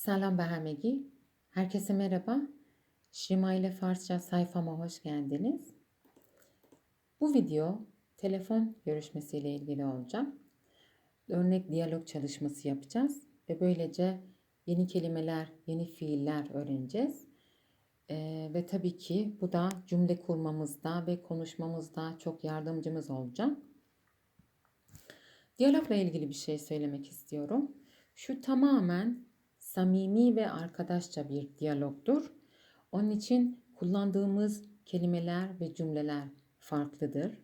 Selam be Hamegi. Herkese merhaba. Şima ile Farsça sayfama hoş geldiniz. Bu video telefon görüşmesi ile ilgili olacak. Örnek diyalog çalışması yapacağız ve böylece yeni kelimeler, yeni fiiller öğreneceğiz. Ee, ve tabii ki bu da cümle kurmamızda ve konuşmamızda çok yardımcımız olacak. Diyalogla ilgili bir şey söylemek istiyorum. Şu tamamen samimi ve arkadaşça bir diyalogdur. Onun için kullandığımız kelimeler ve cümleler farklıdır.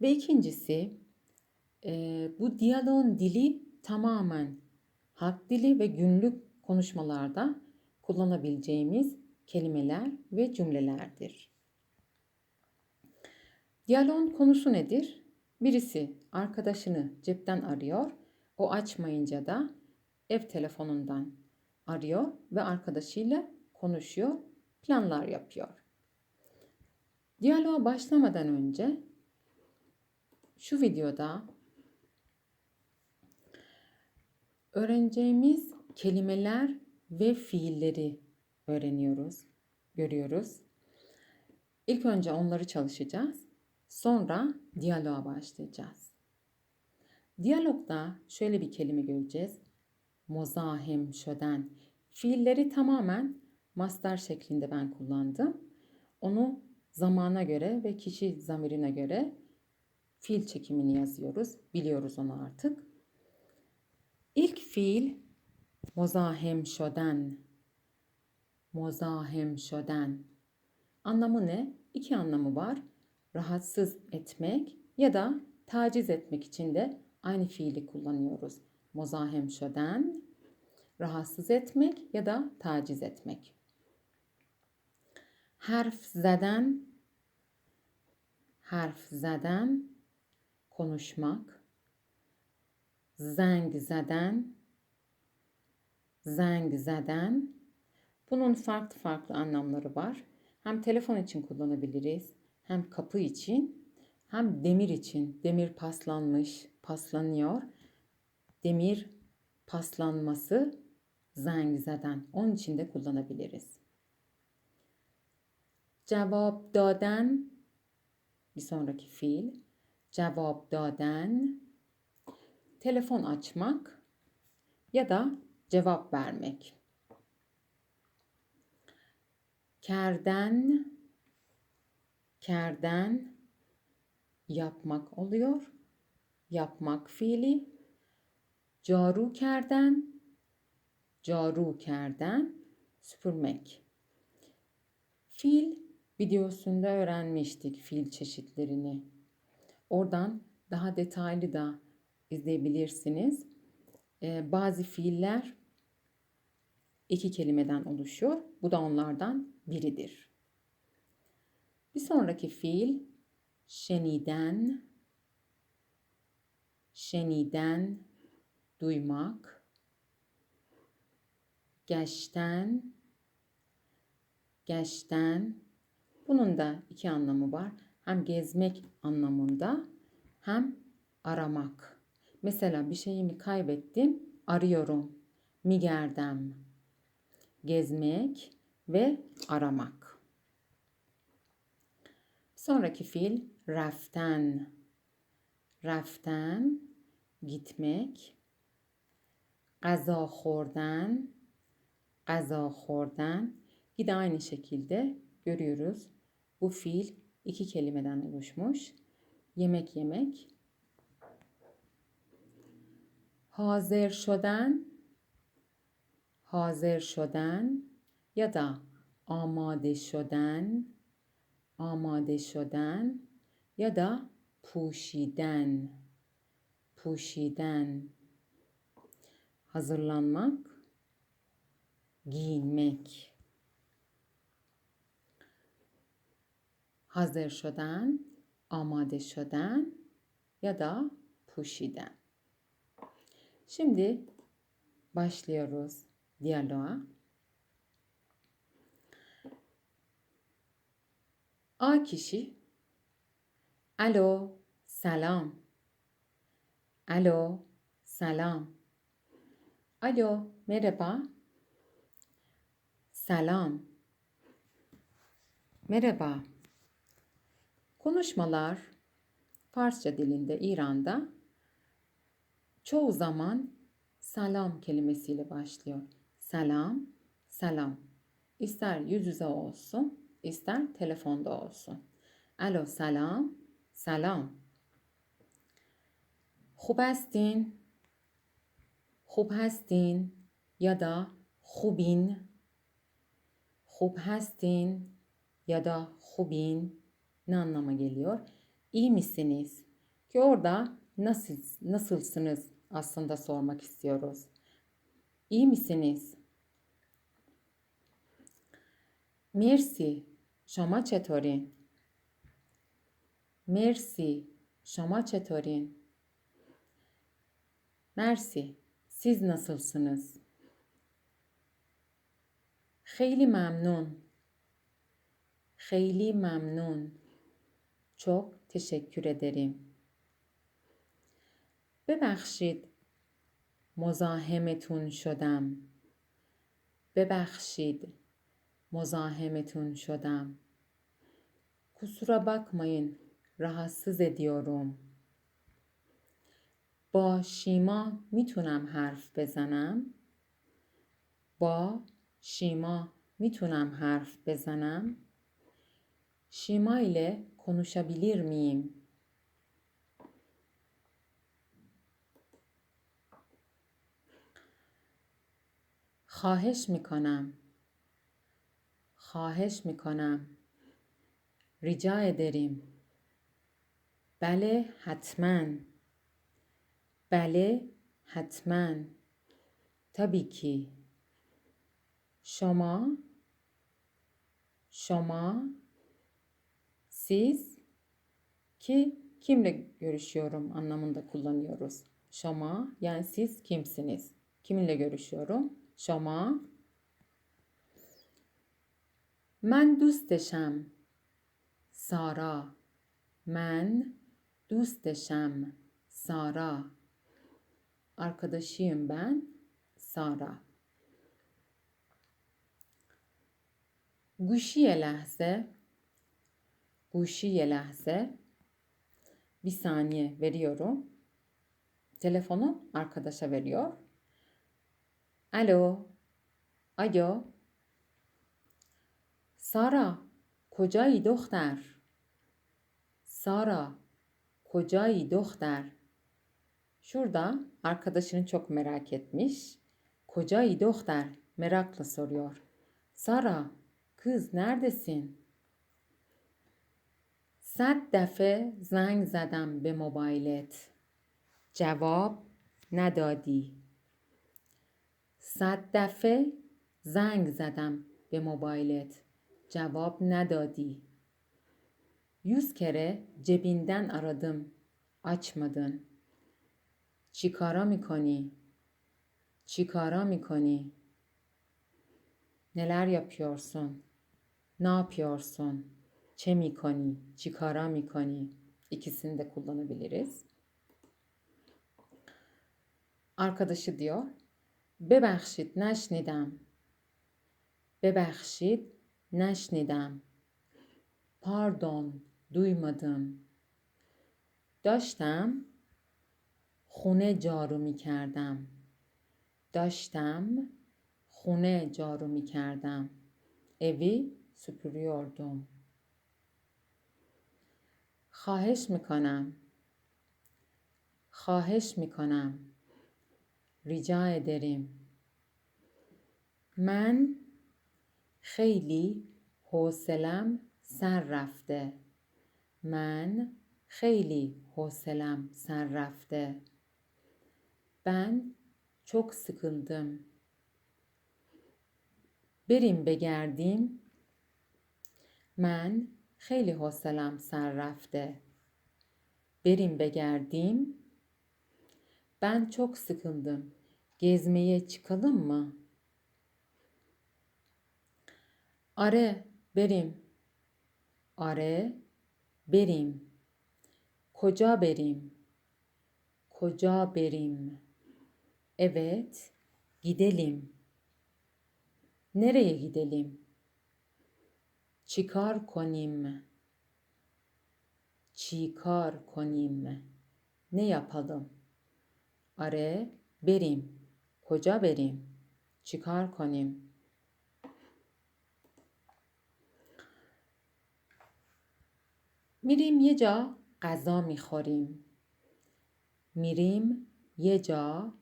Ve ikincisi e, bu diyaloğun dili tamamen halk dili ve günlük konuşmalarda kullanabileceğimiz kelimeler ve cümlelerdir. Diyaloğun konusu nedir? Birisi arkadaşını cepten arıyor. O açmayınca da ev telefonundan arıyor ve arkadaşıyla konuşuyor, planlar yapıyor. Diyaloğa başlamadan önce şu videoda öğreneceğimiz kelimeler ve fiilleri öğreniyoruz, görüyoruz. İlk önce onları çalışacağız. Sonra diyaloğa başlayacağız. Diyalogda şöyle bir kelime göreceğiz. Mozahem şöden. Fiilleri tamamen master şeklinde ben kullandım. Onu zamana göre ve kişi zamirine göre fiil çekimini yazıyoruz. Biliyoruz onu artık. İlk fiil mozahem şöden. Mozahem şöden. Anlamı ne? İki anlamı var. Rahatsız etmek ya da taciz etmek için de aynı fiili kullanıyoruz. Mozahem şöden rahatsız etmek ya da taciz etmek. Harf zeden harf zeden konuşmak. Zeng zeden zeng zeden bunun farklı farklı anlamları var. Hem telefon için kullanabiliriz, hem kapı için, hem demir için. Demir paslanmış, paslanıyor Demir paslanması زنگ Onun için de kullanabiliriz. Cevap daden bir sonraki fiil. Cevap daden telefon açmak ya da cevap vermek. Kerden kerden yapmak oluyor. Yapmak fiili. Caru kerden caru kerden süpürmek. Fiil videosunda öğrenmiştik fiil çeşitlerini. Oradan daha detaylı da izleyebilirsiniz. Ee, bazı fiiller iki kelimeden oluşuyor. Bu da onlardan biridir. Bir sonraki fiil şeniden, şeniden duymak, geçten, geçten. Bunun da iki anlamı var. Hem gezmek anlamında hem aramak. Mesela bir şeyimi kaybettim, arıyorum. Migerdem. Gezmek ve aramak. Sonraki fiil raften. Raften gitmek. Gaza خوردن غذا خوردن yine aynı şekilde görüyoruz. Bu fiil iki kelimeden oluşmuş. Yemek yemek. Hazır şoden hazır şoden ya da amade şoden amade şoden ya da puşiden puşiden hazırlanmak giyinmek. Hazır şoden, amade şoden ya da puşiden. Şimdi başlıyoruz diyaloğa. A kişi Alo, selam. Alo, selam. Alo, merhaba. Selam. Merhaba. Konuşmalar Farsça dilinde İran'da çoğu zaman selam kelimesiyle başlıyor. Selam, selam. İster yüz yüze olsun, ister telefonda olsun. Alo selam, selam. خوب هستین خوب هستین یا da خوبین خوب هستین ya da خوبین ne anlama geliyor? İyi misiniz? Ki orada nasıl, nasılsınız aslında sormak istiyoruz. İyi misiniz? مرسی شما چطورین؟ مرسی شما چطورین؟ مرسی Siz nasılsınız? خیلی ممنون خیلی ممنون çok teşekkür ederim. ببخشید مزاحمتون شدم ببخشید مزاحمتون şodam. Kusura bakmayın, rahatsız ediyorum. با شیما می‌تونم حرف بزنم؟ با شیما می‌تونم حرف بزنم؟ شیما ile konuşabilir miyim? خواهش می‌کنم خواهش می‌کنم rica ederim بله حتما بله حتما tabii ki شما şoma siz ki kimle görüşüyorum anlamında kullanıyoruz. Şoma yani siz kimsiniz? Kiminle görüşüyorum? Şoma من دوستشم سارا من دوستشم سارا Arkadaşıyım ben Sara. Guşiye lehze Guşiye lehze bir saniye veriyorum. Telefonu arkadaşa veriyor. Alo. Alo. سارا کجایی دختر؟ Sara, kocayı دختر? Şurada arkadaşını çok merak etmiş. Kocayı دختر merakla soruyor. Sara, kız neredesin? صد دفعه زنگ زدم به موبایلت جواب ندادی صد دفعه زنگ زدم به موبایلت Cevap ندادی. Yüz kere cebinden aradım. Açmadın. چیکارا می‌کنی؟ چیکارا می‌کنی؟ Neler yapıyorsun? Ne yapıyorsun? Çe mikoni? Çikara mikoni? İkisini de kullanabiliriz. Arkadaşı diyor. Bebekşit neşnidem. Bebekşit neşnidem. Pardon, duymadım. Döştem خونه جارو می کردم داشتم خونه جارو می کردم evi süpürüyordum خواهش می‌کنم. خواهش می‌کنم. rica ederim من خیلی حوصلم سر رفته. من خیلی حوصلم سر رفته. ben çok sıkıldım. بریم بگردیم من خیلی حوصلم سر رفته بریم بگردیم ben çok sıkıldım. Gezmeye çıkalım mı? Are berim. Are berim. Koca berim. Koca berim. Evet, gidelim. Nereye gidelim? Çıkar konim. Çıkar konim. Ne yapalım? Are berim. Koca berim. Çıkar konim. میریم یه جا غذا می‌خوریم میریم یه جا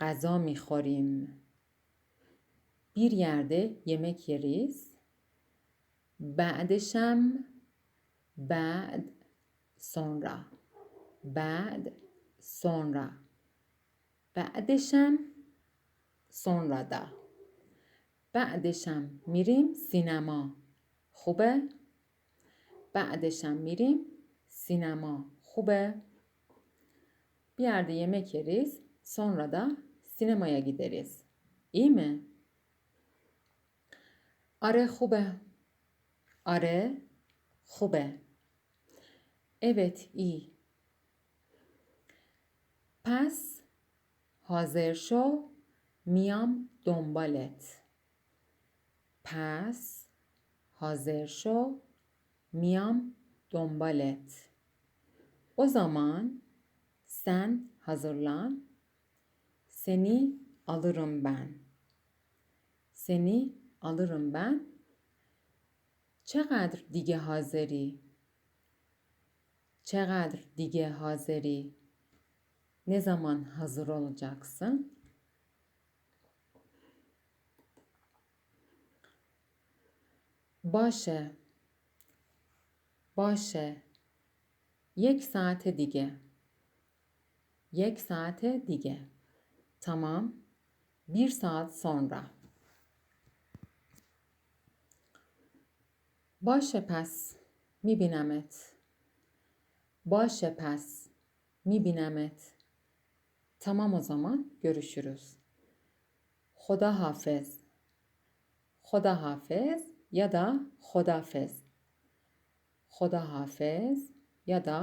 غذا می‌خوریم. بیر یرده یمک یریز بعدشم بعد سونرا. بعد سونرا. بعدشم سونرادا بعدشم میریم سینما. خوبه؟ بعدشم میریم سینما. خوبه؟ بیرده یمک یریز Sonra da sinemaya gideriz. İyi mi? Are خوبه. Are خوبه. Evet iyi. پس حاضر شو میام دنبالت. پس حاضر شو میام دنبالت. O zaman sen hazırlan. Seni alırım ben. Seni alırım ben. چقدر دیگه حاضری؟ چقدر دیگه حاضری؟ Ne zaman hazır olacaksın? باشه باشه یک ساعت دیگه یک ساعت دیگه tamam bir saat sonra باشه پس میبینمت باشه پس میبینمت tamam o zaman görüşürüz خدا حافظ خدا حافظ ya da خدافز خدا حافظ ya da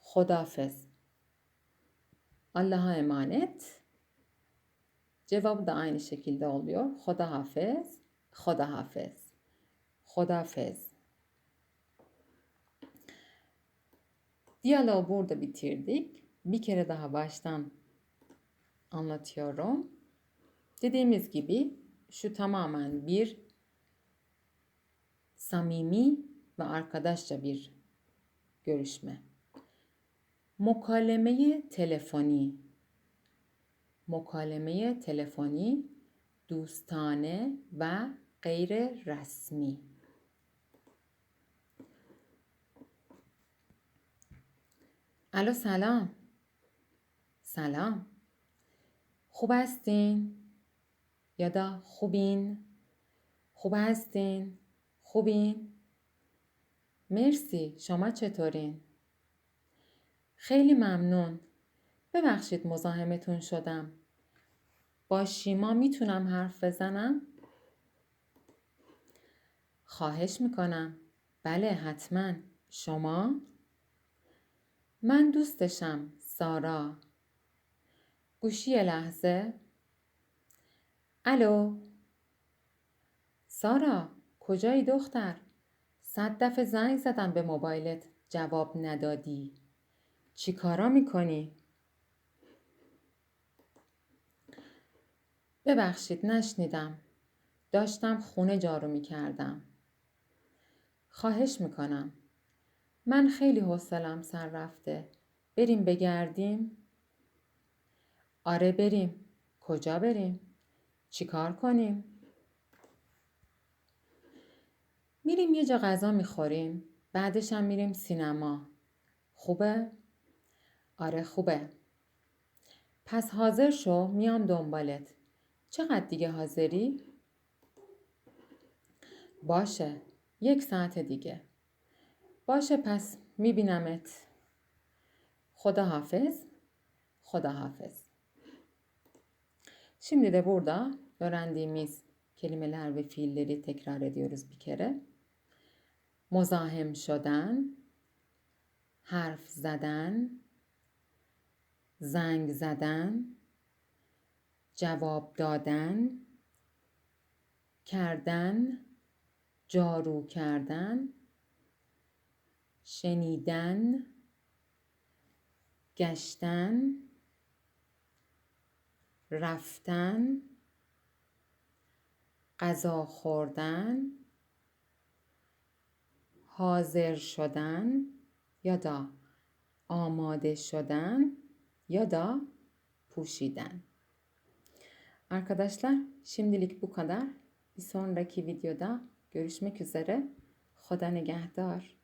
خدافز Allah'a emanet. Cevabı da aynı şekilde oluyor. Hoda hafez, hoda hafez, hoda hafez. Diyaloğu burada bitirdik. Bir kere daha baştan anlatıyorum. Dediğimiz gibi şu tamamen bir samimi ve arkadaşça bir görüşme. Mukalemeyi telefoni مکالمه تلفنی دوستانه و غیر رسمی الو سلام سلام خوب هستین؟ یادا خوبین؟ خوب هستین؟ خوبین؟ مرسی شما چطورین؟ خیلی ممنون. ببخشید مزاحمتون شدم. با شیما می‌تونم حرف بزنم؟ خواهش می‌کنم. بله حتما. شما؟ من دوستشم. سارا. گوشی لحظه. الو. سارا کجایی دختر؟ صد دفعه زنگ زدم به موبایلت جواب ندادی. چی کارا می‌کنی؟ ببخشید نشنیدم. داشتم خونه جارو می‌کردم. خواهش می‌کنم. من خیلی حوصلم سر رفته. بریم بگردیم؟ آره بریم. کجا بریم؟ چیکار کنیم؟ میریم یه جا غذا می‌خوریم. بعدش هم میریم سینما. خوبه؟ آره خوبه. پس حاضر شو میام دنبالت. چقدر دیگه حاضری؟ باشه. یک ساعت دیگه. باشه pes میبینمت. Hoda hafız. Şimdi de burada öğrendiğimiz kelimeler ve fiilleri tekrar ediyoruz bir kere. Mozahem şoden, harf زدن زنگ زدن جواب دادن کردن جارو کردن شنیدن گشتن رفتن غذا خوردن حاضر شدن یا آماده شدن یا پوشیدن. Arkadaşlar şimdilik bu kadar. Bir sonraki videoda görüşmek üzere. Hoda nigahdar.